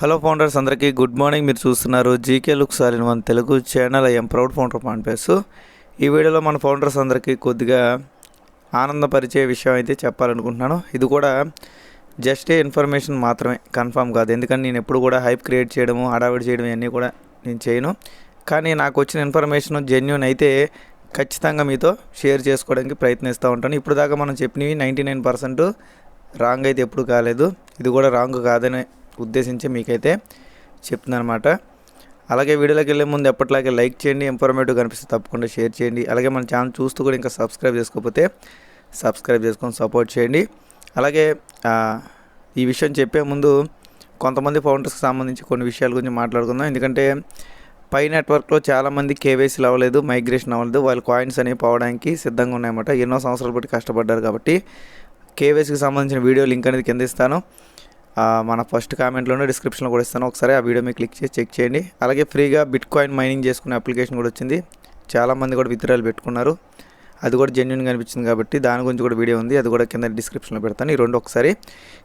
Hello founders అందరికీ good morning. మీరు చూస్తున్నారు GK looks all in one Telugu channel. I'm proud founder పాన్పేస్ ఈ వీడియోలో మన ఫౌండర్స్ అందరికీ కొద్దిగా ఆనందపరిచే విషయం అయితే చెప్పాలనుకుంటున్నాను. ఇది కూడా జస్ట్ ఇన్ఫర్మేషన్ మాత్రమే కన్ఫర్మ్ కాదు. ఎందుకంటే నేను ఎప్పుడు కూడా హైప్ క్రియేట్ చేయడము హడావిడి చేయడం ఇవన్నీ కూడా నేను చేయను. కానీ నాకు వచ్చిన ఇన్ఫర్మేషన్ జెన్యున్ అయితే ఖచ్చితంగా మీతో షేర్ చేసుకోవడానికి ప్రయత్నిస్తూ ఉంటాను. ఇప్పుడు దాకా మనం చెప్పినవి నైంటీ నైన్ పర్సెంట్ రాంగ్ అయితే ఎప్పుడు కాలేదు. ఇది కూడా రాంగ్ కాదనే ఉద్దేశించి మీకైతే చెప్తున్నాను అనమాట అలాగే వీడియోలోకి వెళ్ళే ముందు ఎప్పటిలాగే లైక్ చేయండి ఇన్ఫర్మేటివ్ కనిపిస్తే తప్పకుండా షేర్ చేయండి. అలాగే మన ఛానల్ చూస్తూ కూడా ఇంకా సబ్స్క్రైబ్ చేసుకోకపోతే సబ్స్క్రైబ్ చేసుకొని సపోర్ట్ చేయండి. అలాగే ఈ విషయం చెప్పే ముందు కొంతమంది ఫౌండర్స్కి సంబంధించి కొన్ని విషయాల గురించి మాట్లాడుకుందాం. ఎందుకంటే పై నెట్వర్క్లో చాలామంది కేవైసీలు అవ్వలేదు మైగ్రేషన్ అవ్వలేదు. వాళ్ళ కాయిన్స్ అనేవి పోవడానికి సిద్ధంగా ఉన్నాయన్నమాట. ఎన్నో సంవత్సరాలు బట్టి కష్టపడ్డారు కాబట్టి కేవైసీకి సంబంధించిన వీడియో లింక్ అనేది కింద ఇస్తాను. మన ఫస్ట్ కామెంట్లోనే డిస్క్రిప్షన్లో కూడా ఇస్తాను. ఒకసారి ఆ వీడియో మీరు క్లిక్ చేసి చెక్ చేయండి. అలాగే ఫ్రీగా బిట్ కాయిన్ మైనింగ్ చేసుకునే అప్లికేషన్ కూడా వచ్చింది. చాలామంది కూడా విత్డ్రాలు పెట్టుకున్నారు. అది కూడా జెన్యున్గా అనిపించింది కాబట్టి దాని గురించి కూడా వీడియో ఉంది. అది కూడా కింద డిస్క్రిప్షన్లో పెడతాను. ఈ రెండు ఒకసారి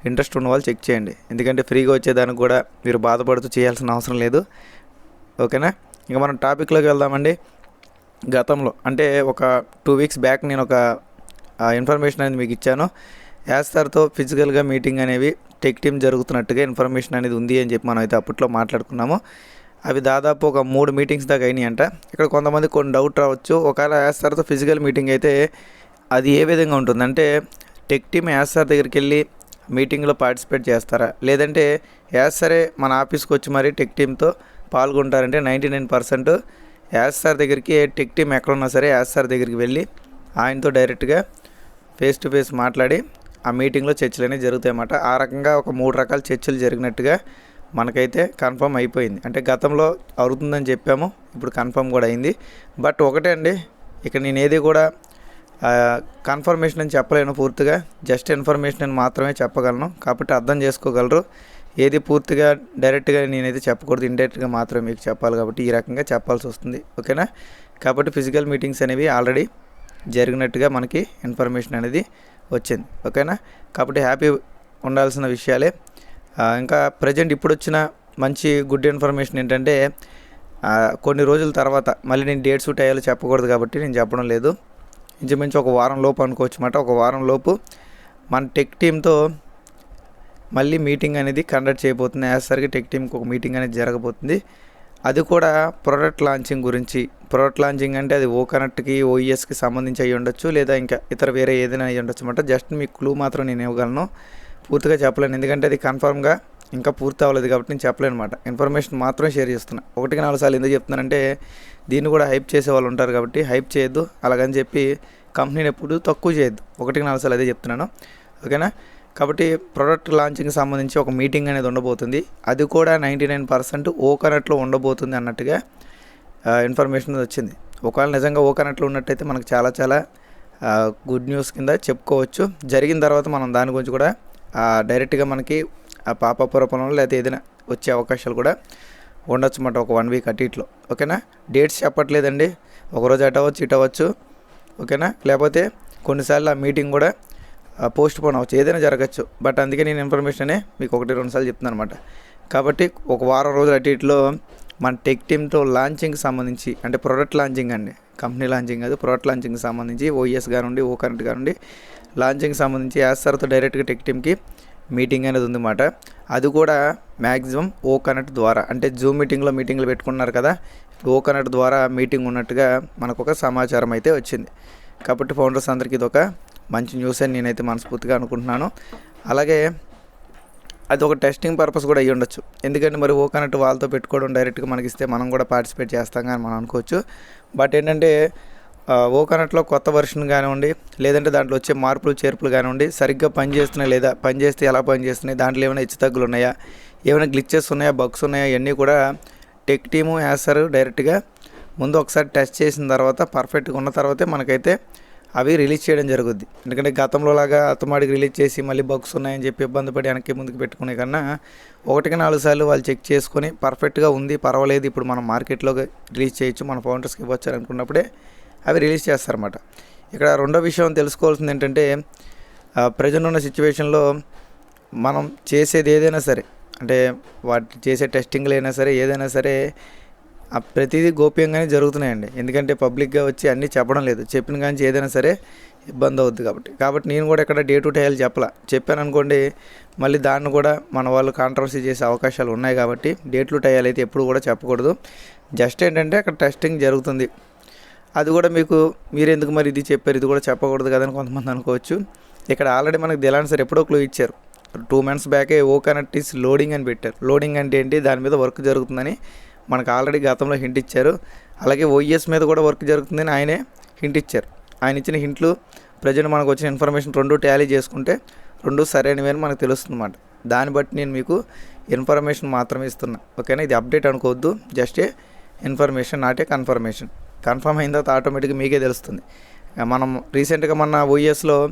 ఇంట్రెస్ట్ ఉన్న వాళ్ళు చెక్ చేయండి. ఎందుకంటే ఫ్రీగా వచ్చేదానికి కూడా మీరు బాధపడుతూ చేయాల్సిన అవసరం లేదు. ఓకేనా? ఇంకా మనం టాపిక్లోకి వెళ్దామండి. గతంలో అంటే ఒక టూ వీక్స్ బ్యాక్ నేను ఒక ఇన్ఫర్మేషన్ అనేది మీకు ఇచ్చాను. యాస్తార్తో ఫిజికల్గా మీటింగ్ అనేవి టెక్ టీమ్ జరుగుతున్నట్టుగా ఇన్ఫర్మేషన్ అనేది ఉంది అని చెప్పి మనం అయితే అప్పట్లో మాట్లాడుకున్నాము. అవి దాదాపు ఒక మూడు మీటింగ్స్ దాకా అయినాయి అంట ఇక్కడ కొంతమంది కొన్ని డౌట్ రావచ్చు. ఒకవేళ యాస్తార్తో ఫిజికల్ మీటింగ్ అయితే అది ఏ విధంగా ఉంటుంది? అంటే టెక్ టీమ్ యాస్తార్ దగ్గరికి వెళ్ళి మీటింగ్లో పార్టిసిపేట్ చేస్తారా? లేదంటే యాస్తారే మన ఆఫీస్కి వచ్చి మరి టెక్ టీమ్తో పాల్గొంటారంటే నైంటీ నైన్ పర్సెంట్ యాస్తార్ దగ్గరికి టెక్ టీమ్ ఎక్కడున్నా సరే యాస్తార్ దగ్గరికి వెళ్ళి ఆయనతో డైరెక్ట్గా ఫేస్ టు ఫేస్ మాట్లాడి ఆ మీటింగ్లో చర్చలు అనేవి జరుగుతాయన్నమాట. ఆ రకంగా ఒక మూడు రకాల చర్చలు జరిగినట్టుగా మనకైతే కన్ఫర్మ్ అయిపోయింది. అంటే గతంలో అవుతుందని చెప్పాము ఇప్పుడు కన్ఫర్మ్ కూడా అయింది. బట్ ఒకటే అండి ఇక నేను ఏది కూడా కన్ఫర్మేషన్ అని చెప్పలేను పూర్తిగా. జస్ట్ ఇన్ఫర్మేషన్ అని మాత్రమే చెప్పగలను. కాబట్టి అర్థం చేసుకోగలరు. ఏది పూర్తిగా డైరెక్ట్గా నేనైతే చెప్పకూడదు ఇండైరెక్ట్గా మాత్రమే మీకు చెప్పాలి కాబట్టి ఈ రకంగా చెప్పాల్సి వస్తుంది. ఓకేనా? కాబట్టి ఫిజికల్ మీటింగ్స్ అనేవి ఆల్రెడీ జరిగినట్టుగా మనకి ఇన్ఫర్మేషన్ అనేది వచ్చింది. ఓకేనా? కాబట్టి హ్యాపీ ఉండాల్సిన విషయాలే. ఇంకా ప్రజెంట్ ఇప్పుడు వచ్చిన మంచి గుడ్ ఇన్ఫర్మేషన్ ఏంటంటే కొన్ని రోజుల తర్వాత మళ్ళీ నేను డేట్స్ టైలు చెప్పకూడదు కాబట్టి నేను చెప్పడం లేదు. ఇంచుమించు ఒక వారం లోపు అనుకోవచ్చు అన్నమాట ఒక వారం లోపు మన టెక్ టీంతో మళ్ళీ మీటింగ్ అనేది కండక్ట్ చేయబోతుంది. యాసరికి టెక్ టీంకి ఒక మీటింగ్ అనేది జరగబోతుంది. అది కూడా ప్రోడక్ట్ లాంచింగ్ గురించి. ప్రోడక్ట్ లాంచింగ్ అంటే అది ఓ కనెక్ట్కి ఓఈఎస్కి సంబంధించి అయ్యి ఉండొచ్చు లేదా ఇంకా ఇతర వేరే ఏదైనా అయ్యి ఉండొచ్చు. అనమాట జస్ట్ మీకు క్లూ మాత్రం నేను ఇవ్వగలను. పూర్తిగా చెప్పలేను. ఎందుకంటే అది కన్ఫర్మ్గా ఇంకా పూర్తి అవ్వలేదు కాబట్టి నేను చెప్పలేను అనమాట ఇన్ఫర్మేషన్ మాత్రం షేర్ చేస్తున్నా. ఒకటికి నాలుగు సార్లు ఎందుకు చెప్తున్నానంటే దీన్ని కూడా హైప్ చేసే వాళ్ళు ఉంటారు కాబట్టి హైప్ చేయొద్దు. అలాగని చెప్పి కంపెనీని ఎప్పుడు తక్కువ చేయొద్దు. ఒకటికి నాలుగు సార్లు అదే చెప్తున్నాను. ఓకేనా? కాబట్టి ప్రోడక్ట్ లాంచింగ్ సంబంధించి ఒక మీటింగ్ అనేది ఉండబోతుంది. అది కూడా నైంటీ నైన్ పర్సెంట్ ఓకనట్లో ఉండబోతుంది అన్నట్టుగా ఇన్ఫర్మేషన్ వచ్చింది. ఒకవేళ నిజంగా ఓకనట్లో ఉన్నట్టయితే మనకు చాలా చాలా గుడ్ న్యూస్ కింద చెప్పుకోవచ్చు. జరిగిన తర్వాత మనం దాని గురించి కూడా డైరెక్ట్గా మనకి ఆ పాప రూపంలో లేకపోతే ఏదైనా వచ్చే అవకాశాలు కూడా ఉండొచ్చు అన్నమాట ఒక వన్ వీక్ అటు ఇట్లో. ఓకేనా? డేట్స్ చెప్పట్లేదండి. ఒకరోజు అటు అవ్వచ్చు ఇటు అవ్వచ్చు. ఓకేనా? లేకపోతే కొన్నిసార్లు ఆ మీటింగ్ కూడా పోస్ట్ పోన్ అవ్వచ్చు ఏదైనా జరగచ్చు. బట్ అందుకే నేను ఇన్ఫర్మేషనే మీకు ఒకటి రెండు సార్లు చెప్తున్నాను అనమాట కాబట్టి ఒక వారం రోజులు అటు ఇట్లో మన టెక్ టీమ్తో లాంచింగ్కి సంబంధించి అంటే ప్రోడక్ట్ లాంచింగ్ అండి కంపెనీ లాంచింగ్ కాదు ప్రోడక్ట్ లాంచింగ్కి సంబంధించి ఓఎస్ కానివ్వండి ఓ కరెంట్ ఉండి లాంచింగ్కి సంబంధించి యాస్తార్తో డైరెక్ట్గా టెక్ టీమ్కి మీటింగ్ అనేది ఉందన్నమాట. అది కూడా మ్యాక్సిమం ఓ కనెక్ట్ ద్వారా అంటే జూమ్ మీటింగ్లో మీటింగ్లు పెట్టుకున్నారు కదా ఓ కనెక్ట్ ద్వారా మీటింగ్ ఉన్నట్టుగా మనకు ఒక సమాచారం అయితే వచ్చింది. కాబట్టి ఫౌండర్స్ అందరికీ ఇది ఒక మంచి న్యూస్ అని నేనైతే మనస్ఫూర్తిగా అనుకుంటున్నాను. అలాగే అది ఒక టెస్టింగ్ పర్పస్ కూడా అయ్యి ఉండొచ్చు. ఎందుకంటే మరి ఓ వాళ్ళతో పెట్టుకోవడం డైరెక్ట్గా మనకి ఇస్తే మనం కూడా పార్టిసిపేట్ చేస్తాం కానీ మనం అనుకోవచ్చు. బట్ ఏంటంటే ఆ, కొత్త వర్షన్ కానివ్వండి లేదంటే దాంట్లో వచ్చే మార్పులు చేర్పులు కానివ్వండి సరిగ్గా పనిచేస్తున్నాయి లేదా పనిచేస్తే ఎలా పనిచేస్తున్నాయి దాంట్లో ఏమైనా హెచ్చుతగ్గులు ఉన్నాయా ఏమైనా గ్లిచెస్ ఉన్నాయా బగ్స్ ఉన్నాయా ఇవన్నీ కూడా టెక్ టీము వేస్తారు డైరెక్ట్గా ముందు ఒకసారి టెస్ట్ చేసిన తర్వాత పర్ఫెక్ట్గా ఉన్న తర్వాతే మనకైతే అవి రిలీజ్ చేయడం జరుగుద్ది. ఎందుకంటే గతంలో లాగా అత్తమాడికి రిలీజ్ చేసి మళ్ళీ బగ్స్ ఉన్నాయని చెప్పి ఇబ్బంది పడి వెనక్కి ముందుకు పెట్టుకునే కన్నా ఒకటికి నాలుగు సార్లు వాళ్ళు చెక్ చేసుకొని పర్ఫెక్ట్గా ఉంది పర్వాలేదు ఇప్పుడు మనం మార్కెట్లో రిలీజ్ చేయొచ్చు మన ఫౌండర్స్కి ఇవ్వచ్చు అనుకున్నప్పుడే అవి రిలీజ్ చేస్తారన్నమాట. ఇక్కడ రెండో విషయం తెలుసుకోవాల్సింది ఏంటంటే ప్రజెంట్ ఉన్న సిచ్యువేషన్లో మనం చేసేది ఏదైనా సరే అంటే వాటి చేసే టెస్టింగ్లు అయినా సరే ఏదైనా సరే ప్రతిదీ గోప్యంగానే జరుగుతున్నాయండి. ఎందుకంటే పబ్లిక్గా వచ్చి అన్నీ చెప్పడం లేదు. చెప్పిన కానీ ఏదైనా సరే ఇబ్బంది అవుద్ది కాబట్టి. కాబట్టి నేను కూడా ఇక్కడ డే టు టైల్ చెప్పలా. చెప్పాను అనుకోండి మళ్ళీ దాన్ని కూడా మన వాళ్ళు కాంట్రవర్సీ చేసే అవకాశాలు ఉన్నాయి కాబట్టి డేట్లు టైల్ అయితే ఎప్పుడు కూడా చెప్పకూడదు. జస్ట్ ఏంటంటే అక్కడ టెస్టింగ్ జరుగుతుంది. అది కూడా మీకు మీరు ఎందుకు మరి ఇది చెప్పారు? ఇది కూడా చెప్పకూడదు కదని కొంతమంది అనుకోవచ్చు. ఇక్కడ ఆల్రెడీ మనకు దిలాన్ సార్ ఎప్పుడో క్లూ ఇచ్చారు. టూ మంత్స్ బ్యాకే ఓ కనెక్ట్ ఇస్ లోడింగ్ అని పెట్టారు. లోడింగ్ అంటే ఏంటి? దాని మీద వర్క్ జరుగుతుందని మనకు ఆల్రెడీ గతంలో హింట్ ఇచ్చారు. అలాగే ఓఈఎస్ మీద కూడా వర్క్ జరుగుతుందని ఆయనే హింట్ ఇచ్చారు. ఆయన ఇచ్చిన హింట్లు ప్రజెంట్ మనకు వచ్చిన ఇన్ఫర్మేషన్ రెండు ట్యాలీ చేసుకుంటే రెండు సరైనవి అని మనకు తెలుస్తుంది అన్నమాట దాన్ని బట్టి నేను మీకు ఇన్ఫర్మేషన్ మాత్రమే ఇస్తున్నా. ఓకేనా? ఇది అప్డేట్ అనుకోవద్దు. Just a information not a confirmation. Confirm అయిన తర్వాత ఆటోమేటిక్గా మీకే తెలుస్తుంది. మనం రీసెంట్గా మన ఓఎస్లో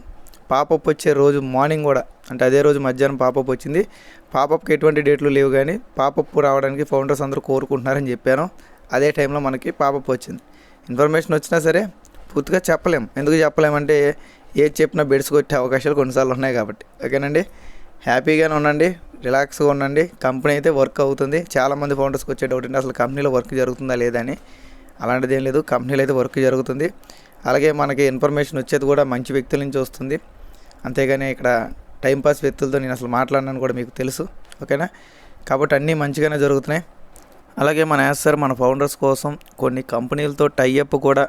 పాపప్ వచ్చే రోజు మార్నింగ్ కూడా అంటే అదే రోజు మధ్యాహ్నం పాపప్ వచ్చింది పాపప్కి ఎటువంటి డేట్లు లేవు కానీ పాపప్ రావడానికి ఫౌండర్స్ అందరూ కోరుకుంటున్నారని చెప్పాను. అదే టైంలో మనకి పాపప్ వచ్చింది ఇన్ఫర్మేషన్ వచ్చినా సరే పూర్తిగా చెప్పలేం. ఎందుకు చెప్పలేమంటే ఏది చెప్పినా బెడ్స్ కొట్టే అవకాశాలు కొన్నిసార్లు ఉన్నాయి కాబట్టి. ఓకేనండి? హ్యాపీగానే ఉండండి. రిలాక్స్గా ఉండండి. కంపెనీ అయితే వర్క్ అవుతుంది. చాలామంది ఫౌండర్స్కి వచ్చే డౌట్ అంటే అసలు కంపెనీలో వర్క్ జరుగుతుందా లేదా అని. అలాంటిది ఏం లేదు. కంపెనీలో అయితే వర్క్ జరుగుతుంది. అలాగే మనకి ఇన్ఫర్మేషన్ వచ్చేది కూడా మంచి వ్యక్తుల నుంచి వస్తుంది. అంతేగాని ఇక్కడ టైంపాస్ వ్యక్తులతో నేను అసలు మాట్లాడినాను కూడా మీకు తెలుసు ఓకేనా? కాబట్టి అన్నీ మంచిగానే జరుగుతున్నాయి. అలాగే మన యాస్ సార్ మన ఫౌండర్స్ కోసం కొన్ని కంపెనీలతో టైఅప్ కూడా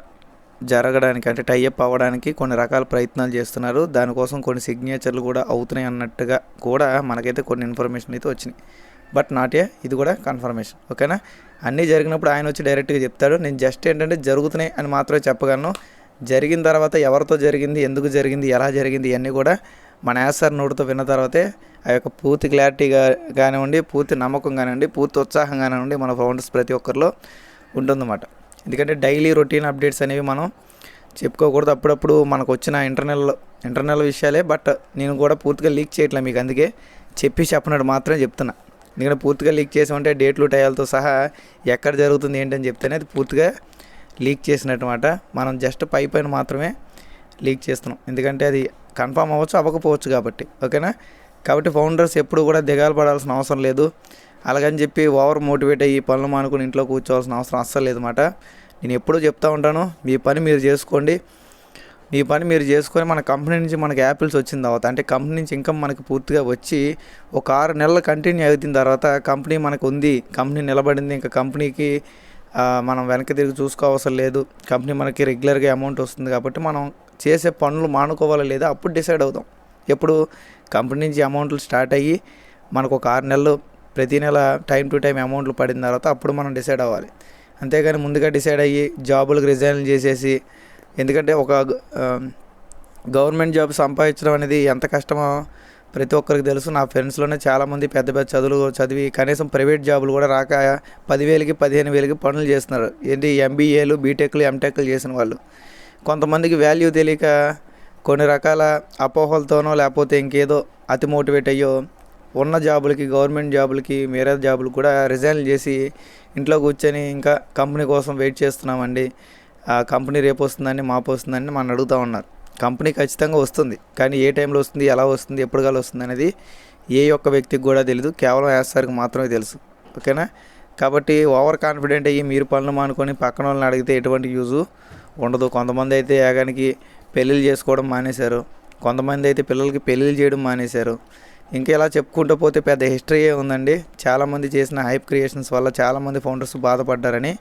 జరగడానికి అంటే టైఅప్ అవ్వడానికి కొన్ని రకాల ప్రయత్నాలు చేస్తున్నారు. దానికోసం కొన్ని సిగ్నేచర్లు కూడా అవుతున్నాయి అన్నట్టుగా కూడా మనకైతే కొన్ని ఇన్ఫర్మేషన్ అయితే వచ్చినాయి. బట్ నాట్ ఏ ఇది కూడా కన్ఫర్మేషన్ ఓకేనా? అన్నీ జరిగినప్పుడు ఆయన వచ్చి డైరెక్ట్గా చెప్తాడు. నేను జస్ట్ ఏంటంటే జరుగుతున్నాయి అని మాత్రమే చెప్పగలను. జరిగిన తర్వాత ఎవరితో జరిగింది ఎందుకు జరిగింది ఎలా జరిగింది ఇవన్నీ కూడా మన యాసర్ నోటితో విన్న తర్వాతే ఆ యొక్క పూర్తి క్లారిటీగా కానివ్వండి పూర్తి నమ్మకం కానివ్వండి పూర్తి ఉత్సాహం కానివ్వండి మన ఫౌండర్స్ ప్రతి ఒక్కరిలో ఉంటుందన్నమాట. ఎందుకంటే డైలీ రొటీన్ అప్డేట్స్ అనేవి మనం చెప్పుకోకూడదు. అప్పుడప్పుడు మనకు వచ్చిన ఇంటర్నల్ ఇంటర్నల్ విషయాలే బట్ నేను కూడా పూర్తిగా లీక్ చేయట్లే మీకు. అందుకే చెప్పి చెప్పినట్టు మాత్రమే చెప్తున్నా. ఎందుకంటే పూర్తిగా లీక్ చేసి ఉంటే డేట్లు టయాలతో సహా ఎక్కడ జరుగుతుంది ఏంటని చెప్తేనే అది పూర్తిగా లీక్ చేసినట్టు మాట. మనం జస్ట్ పై పైన మాత్రమే లీక్ చేస్తున్నాం. ఎందుకంటే అది కన్ఫామ్ అవ్వచ్చు అవ్వకపోవచ్చు కాబట్టి. ఓకేనా? కాబట్టి ఫౌండర్స్ ఎప్పుడు కూడా దిగాలు పడాల్సిన అవసరం లేదు. అలాగని చెప్పి ఓవర్ మోటివేట్ అయ్యి పనులు మానుకుని ఇంట్లో కూర్చోవాల్సిన అవసరం అస్సలు లేదన్నమాట నేను ఎప్పుడూ చెప్తా ఉంటాను మీ పని మీరు చేసుకోండి. మీ పని మీరు చేసుకొని మన కంపెనీ నుంచి మనకి యాపిల్స్ వచ్చిన తర్వాత అంటే కంపెనీ నుంచి ఇన్కమ్ మనకి పూర్తిగా వచ్చి ఒక ఆరు నెలలు కంటిన్యూ అవుతున్న తర్వాత కంపెనీ మనకు ఉంది కంపెనీ నిలబడింది ఇంకా కంపెనీకి మనం వెనక్కి తిరిగి చూసుకోవసరం లేదు. కంపెనీ మనకి రెగ్యులర్గా అమౌంట్ వస్తుంది కాబట్టి మనం చేసే పనులు మానుకోవాలా లేదా అప్పుడు డిసైడ్ అవుదాం ఎప్పుడు కంపెనీ నుంచి అమౌంట్లు స్టార్ట్ అయ్యి మనకు ఒక ఆరు నెలలు ప్రతి నెల టైం టు టైం అమౌంట్లు పడిన తర్వాత అప్పుడు మనం డిసైడ్ అవ్వాలి. అంతేగాని ముందుగా డిసైడ్ అయ్యి జాబులకు రిజైన్ చేసేసి ఎందుకంటే ఒక గవర్నమెంట్ జాబ్ సంపాదించడం అనేది ఎంత కష్టమో ప్రతి ఒక్కరికి తెలుసు నా ఫ్రెండ్స్లోనే చాలామంది పెద్ద పెద్ద చదువులు చదివి కనీసం ప్రైవేట్ జాబులు కూడా రాక పదివేలకి పదిహేను వేలకి పనులు చేస్తున్నారు. ఏంటి? ఎంబీఏలు బీటెక్లు ఎంటెక్లు చేసిన వాళ్ళు. కొంతమందికి వాల్యూ తెలియక కొన్ని రకాల అపోహలతోనో లేకపోతే ఇంకేదో అతి మోటివేట్ అయ్యో ఉన్న జాబులకి గవర్నమెంట్ జాబులకి వేరే జాబులు కూడా రిజైన్ చేసి ఇంట్లో కూర్చొని ఇంకా కంపెనీ కోసం వెయిట్ చేస్తున్నామండి. ఆ కంపెనీ రేపు వస్తుందని మాపు వస్తుందని మనం అడుగుతూ ఉన్నారు. కంపెనీ ఖచ్చితంగా వస్తుంది. కానీ ఏ టైంలో వస్తుంది ఎలా వస్తుంది ఎప్పుడు కాలు వస్తుంది అనేది ఏ ఒక్క వ్యక్తికి కూడా తెలియదు కేవలం యాసారికి మాత్రమే తెలుసు. ఓకేనా? కాబట్టి ఓవర్ కాన్ఫిడెంట్ అయ్యి మీరు పనులు మానుకొని పక్కన వాళ్ళని అడిగితే ఎటువంటి యూజు ఉండదు. కొంతమంది అయితే యాగానికి పెళ్ళిళ్ళు చేసుకోవడం మానేశారు. కొంతమంది అయితే పిల్లలకి పెళ్ళిళ్ళు చేయడం మానేశారు. ఇంకా ఇలా చెప్పుకుంటూ పోతే పెద్ద హిస్టరీయే ఉందండి. చాలామంది చేసిన హైప్ క్రియేషన్స్ వల్ల చాలామంది ఫౌండర్స్ బాధపడ్డారని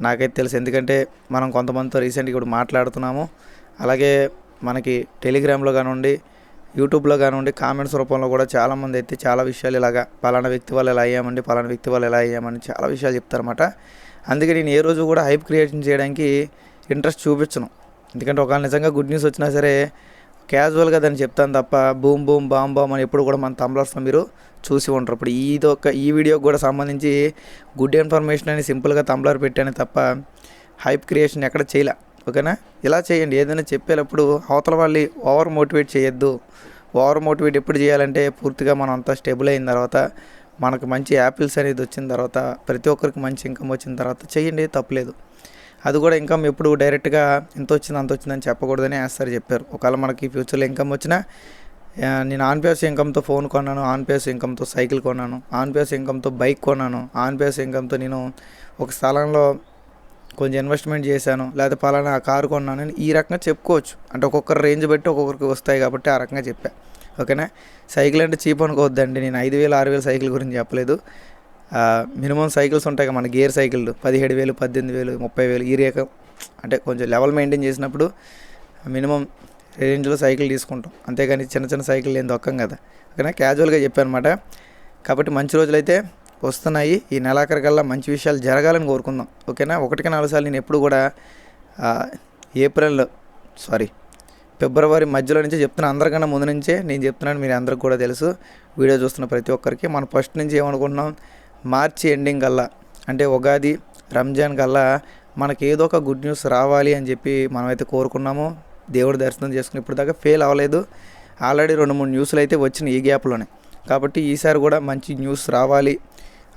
నాకైతే తెలుసు. ఎందుకంటే మనం కొంతమందితో రీసెంట్గా ఇప్పుడు మాట్లాడుతున్నాము. అలాగే మనకి టెలిగ్రామ్లో కానివ్వండి యూట్యూబ్లో కానివ్వండి కామెంట్స్ రూపంలో కూడా చాలామంది అయితే చాలా విషయాలు ఇలాగా పలానా వ్యక్తి వాళ్ళు ఎలా అయ్యామండి పలానా వ్యక్తి వాళ్ళు ఎలా అయ్యామని చాలా విషయాలు చెప్తారన్నమాట. అందుకే నేను ఏ రోజు కూడా హైప్ క్రియేషన్ చేయడానికి ఇంట్రెస్ట్ చూపించను. ఎందుకంటే ఒకవేళ నిజంగా గుడ్ న్యూస్ వచ్చినా సరే క్యాజువల్గా దాన్ని చెప్తాను తప్ప బూమ్ బూమ్ బామ్ బామ్ అని ఎప్పుడు కూడా మన తమ్లర్స్లో మీరు చూసి ఉంటారు ఇప్పుడు ఇదొక ఈ వీడియోకి కూడా సంబంధించి గుడ్ ఇన్ఫర్మేషన్ అని సింపుల్గా తమ్లర్ పెట్టాను తప్ప హైప్ క్రియేషన్ ఎక్కడ చేయలే. ఓకేనా? ఇలా చేయండి. ఏదైనా చెప్పేటప్పుడు అవతల వాళ్ళని ఓవర్ మోటివేట్ చేయొద్దు. ఓవర్ మోటివేట్ ఎప్పుడు చేయాలంటే పూర్తిగా మనం అంతా స్టేబుల్ అయిన తర్వాత మనకు మంచి యాపిల్స్ అనేది వచ్చిన తర్వాత ప్రతి ఒక్కరికి మంచి ఇన్కమ్ వచ్చిన తర్వాత చేయండి. తప్పలేదు. అది కూడా ఇన్కమ్ ఎప్పుడు డైరెక్ట్గా ఎంత వచ్చింది అంత వచ్చిందని చెప్పకూడదని వేస్తారు చెప్పారు. ఒకవేళ మనకి ఫ్యూచర్లో ఇన్కమ్ వచ్చినా నేను ఆన్ పేస్ ఇన్కమ్తో ఫోన్ కొన్నాను ఆన్ పేస్ ఇన్కమ్తో సైకిల్ కొన్నాను ఆన్ పేస్ ఇన్కమ్తో బైక్ కొన్నాను ఆన్ పేస్ ఇన్కమ్తో నేను ఒక స్థలంలో కొంచెం ఇన్వెస్ట్మెంట్ చేశాను లేకపోతే పలానా కారు కొన్నాను అని ఈ రకంగా చెప్పుకోవచ్చు. అంటే ఒక్కొక్కరు రేంజ్ పెట్టి ఒక్కొక్కరికి వస్తాయి కాబట్టి ఆ రకంగా చెప్పా. ఓకేనా? సైకిల్ అంటే చీప్ అనుకోవద్దండి. నేను ఐదు వేలు ఆరు వేలు సైకిల్ గురించి చెప్పలేదు. మినిమం సైకిల్స్ ఉంటాయి కదా మన గేర్ సైకిల్ పదిహేడు వేలు పద్దెనిమిది వేలు ముప్పై వేలు ఈ రేఖ అంటే కొంచెం లెవెల్ మెయింటైన్ చేసినప్పుడు మినిమం రేంజ్లో సైకిల్ తీసుకుంటాం. అంతేగాని చిన్న చిన్న సైకిల్ ఏం దొక్కం కదా. ఓకేనా? క్యాజువల్గా చెప్పానమాట కాబట్టి మంచి రోజులైతే వస్తున్నాయి. ఈ నెలాఖరికల్లా మంచి విషయాలు జరగాలని కోరుకుందాం. ఓకేనా? ఒకటికి నాలుగు సార్లు నేను ఎప్పుడు కూడా ఏప్రిల్లో ఏప్రిల్ సారీ ఫిబ్రవరి మధ్యలో నుంచి చెప్తున్నా. అందరికన్నా ముందు నుంచే నేను చెప్తున్నాను మీరు అందరికి కూడా తెలుసు. వీడియో చూస్తున్న ప్రతి ఒక్కరికి మనం ఫస్ట్ నుంచి ఏమనుకుంటున్నాం? మార్చి ఎండింగ్ కల్లా అంటే ఉగాది రంజాన్ కల్లా మనకి ఏదో ఒక గుడ్ న్యూస్ రావాలి అని చెప్పి మనమైతే కోరుకున్నాము. దేవుడి దర్శనం చేసుకుని ఇప్పుడు దాకా ఫెయిల్ అవ్వలేదు. ఆల్రెడీ రెండు మూడు న్యూస్లు అయితే వచ్చినాయి ఈ గ్యాప్లోనే. కాబట్టి ఈసారి కూడా మంచి న్యూస్ రావాలి.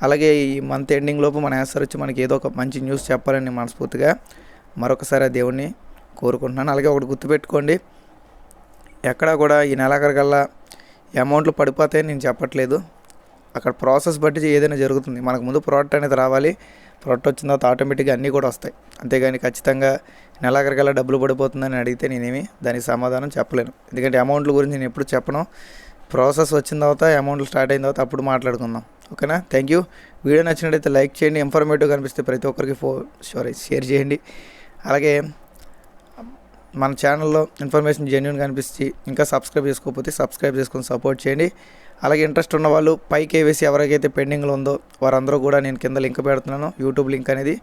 అలాగే ఈ మంత్ ఎండింగ్ లోపు మన ఆన్సర్ వచ్చి మనకి ఏదో ఒక మంచి న్యూస్ చెప్పాలని మనస్ఫూర్తిగా మరొకసారి ఆ దేవుణ్ణి కోరుకుంటున్నాను. అలాగే ఒకటి గుర్తుపెట్టుకోండి ఎక్కడా కూడా ఈ నెలాఖరికల్లా అమౌంట్లు పడిపోతాయని నేను చెప్పట్లేదు. అక్కడ ప్రాసెస్ బట్టి ఏదైనా జరుగుతుంది. మనకు ముందు ప్రోడక్ట్ అనేది రావాలి. ప్రోడక్ట్ వచ్చిన తర్వాత ఆటోమేటిక్గా అన్నీ కూడా వస్తాయి. అంతేగాని ఖచ్చితంగా నెలాఖరికల్లా డబ్బులు పడిపోతుందని అడిగితే నేనేమి దానికి సమాధానం చెప్పలేను. ఎందుకంటే అమౌంట్ల గురించి నేను ఎప్పుడు చెప్పను. ప్రాసెస్ వచ్చిన తర్వాత అమౌంట్లు స్టార్ట్ అయిన తర్వాత అప్పుడు మాట్లాడుకుందాం. ఓకేనా? థ్యాంక్ యూ వీడియో నచ్చినట్టయితే లైక్ చేయండి. ఇన్ఫర్మేటివ్ కనిపిస్తే ప్రతి ఒక్కరికి ఫో సారీ షేర్ చేయండి. అలాగే మన ఛానల్లో ఇన్ఫర్మేషన్ జెన్యున్ కనిపిస్తే ఇంకా సబ్స్క్రైబ్ చేసుకోకపోతే సబ్స్క్రైబ్ చేసుకొని సపోర్ట్ చేయండి. అలాగే ఇంట్రెస్ట్ ఉన్న వాళ్ళు పై కేవీసీ ఎవరికైతే పెండింగ్లో ఉందో వారందరూ కూడా నేను కింద లింక్ పెడుతున్నాను. యూట్యూబ్ లింక్ అనేది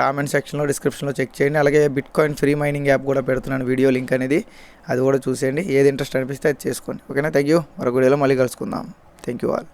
కామెంట్ సెక్షన్లో డిస్క్రిప్షన్లో చెక్ చేయండి. అలాగే bit coin free mining app కూడా పెడుతున్నాను వీడియో లింక్ అనేది. అది కూడా చూసేయండి. ఏది ఇంట్రెస్ట్ అనిపిస్తే అది చేసుకోండి. ఓకేనా? థ్యాంక్ యూ మరొక వీడియోలో మళ్ళీ కలుసుకుందాం. Thank you all